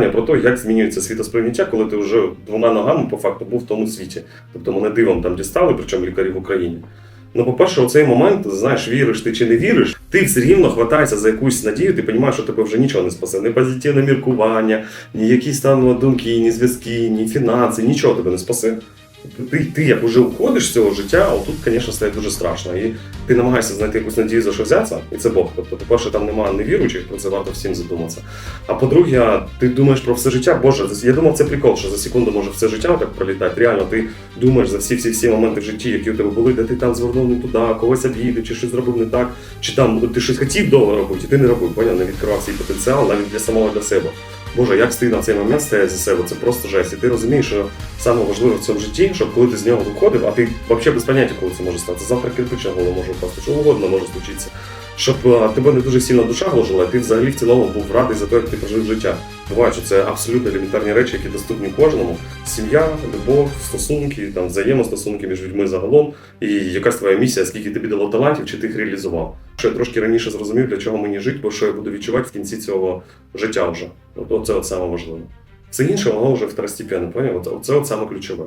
Про те, як змінюється світосприйняття, коли ти вже двома ногами по факту був в тому світі. Тобто мене дивом там дістали, причому лікарі в Україні. Ну, по-перше, у цей момент, знаєш, віриш ти чи не віриш, ти все рівно хватаєшся за якусь надію, ти розумієш, що тебе вже нічого не спасе. Ні позитивне міркування, ні якісь там думки, ні зв'язки, ні фінанси, нічого тебе не спасе. Ти, ти як уже уходиш з цього життя, а тут, звісно, стає дуже страшно. І ти намагаєшся знайти якусь надію за що взятися, і це Бог. Тобто, по-перше, там немає невіруючих, про це варто всім задуматися. А по-друге, ти думаєш про все життя. Боже, я думав, це прикол, що за секунду може все життя так пролітати. Реально, ти думаєш за всі всі всі моменти в житті, які у тебе були, де ти там звернув не туди, когось обідав, чи щось зробив не так, чи там ти щось хотів довго робити, і ти не робив, поняв, не відкривав свій потенціал навіть для самого для себе. Боже, як ти на цей момент стоять за себе, це просто жесть. І ти розумієш, що саме важливе в цьому житті, щоб коли ти з нього виходив, а ти взагалі без поняття, коли це може стати. Завтра кирпич на голову може впасти, що угодно може случитися. Щоб а, тебе не дуже сильно душа гложила, ти взагалі в цілому був радий за те, як ти прожив життя. Буває, що це абсолютно елементарні речі, які доступні кожному. Сім'я, любов, стосунки, там взаємостосунки між людьми загалом, і якась твоя місія, скільки тобі дало талантів, чи ти їх реалізував. Що я трошки раніше зрозумів, для чого мені жити, бо що я буду відчувати в кінці цього життя вже. От, це от саме важливе. Все інше, воно вже второстепенно, поняв? Оце от саме ключове.